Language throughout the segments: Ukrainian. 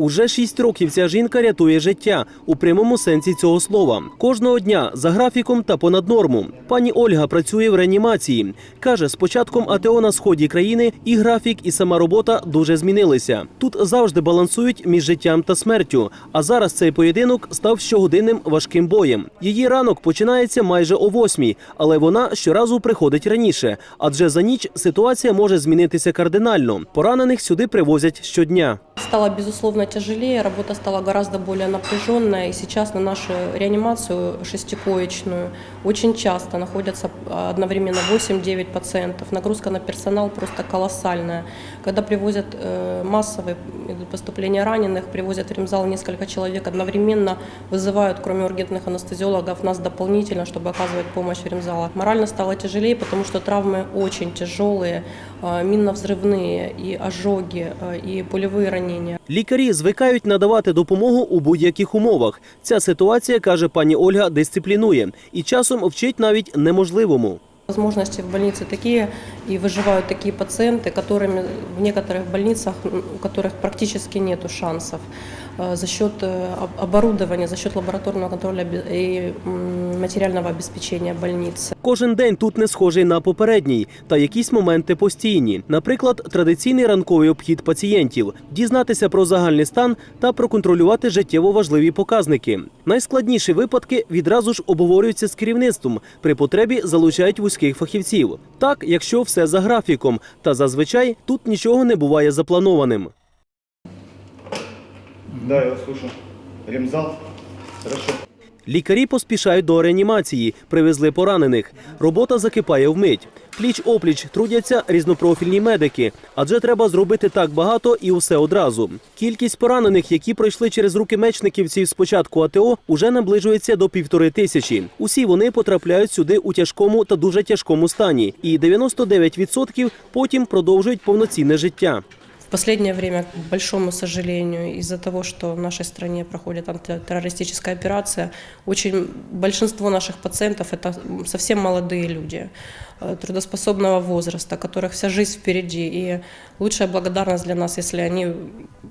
Уже шість років ця жінка рятує життя у прямому сенсі цього слова. Кожного дня за графіком та понад норму. Пані Ольга працює в реанімації. Каже, з початком АТО на сході країни і графік, і сама робота дуже змінилися. Тут завжди балансують між життям та смертю. А зараз цей поєдинок став щогодинним важким боєм. Її ранок починається майже о восьмій, але вона щоразу приходить раніше, адже за ніч ситуація може змінитися кардинально. Поранених сюди привозять щодня. Стало, безусловно, тяжелее, работа стала гораздо более напряженная, и сейчас на нашу реанимацию шестикоечную очень часто находятся одновременно 8-9 пациентов. Нагрузка на персонал просто колоссальная. Когда привозят э, массовые поступления раненых, привозят в ремзал несколько человек одновременно, вызывают, кроме ургентных анестезиологов, нас дополнительно, чтобы оказывать помощь в ремзалах. Морально стало тяжелее, потому что травмы очень тяжелые, э, минно-взрывные, и ожоги, э, и пулевые ранения. Лікарі звикають надавати допомогу у будь-яких умовах. Ця ситуація, каже пані Ольга, дисциплінує і часом вчить навіть неможливому. Возможности в больнице такие, и выживают такие пациенты, которыми в некоторых больницах, м, у которых практически нет шансов э, за счет э, об- оборудования, за счет лабораторного контроля бе- и м, материального обеспечения больницы. Кожен день тут не схожий на попередній, та якісь моменти постійні. Наприклад, традиційний ранковий обхід пацієнтів, дізнатися про загальний стан та проконтролювати життєво важливі показники. Найскладніші випадки відразу ж обговорюються з керівництвом. При потребі залучають вузьких фахівців. Так, якщо все за графіком, та зазвичай тут нічого не буває запланованим. Да, я вас слушаю. Ремзал? Хорошо. Лікарі поспішають до реанімації, привезли поранених. Робота закипає вмить. Пліч опліч трудяться різнопрофільні медики, адже треба зробити так багато і усе одразу. Кількість поранених, які пройшли через руки мечниківців з початку АТО, уже наближується до півтори тисячі. Усі вони потрапляють сюди у тяжкому та дуже тяжкому стані, і 99% потім продовжують повноцінне життя. В последнее время, к большому сожалению, из-за того, что в нашей стране проходит антитеррористическая операция, очень большинство наших пациентов это совсем молодые люди э, трудоспособного возраста, которых вся жизнь впереди. И лучшая благодарность для нас, если они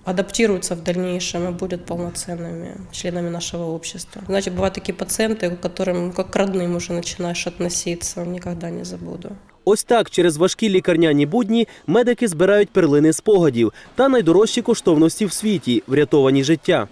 адаптируются в дальнейшем и будут полноценными членами нашего общества. Значит, бывают такие пациенты, к которым как к родным уже начинаешь относиться, никогда не забуду. Ось так через важкі лікарняні будні медики збирають перлини спогадів та найдорожчі коштовності в світі врятовані життя.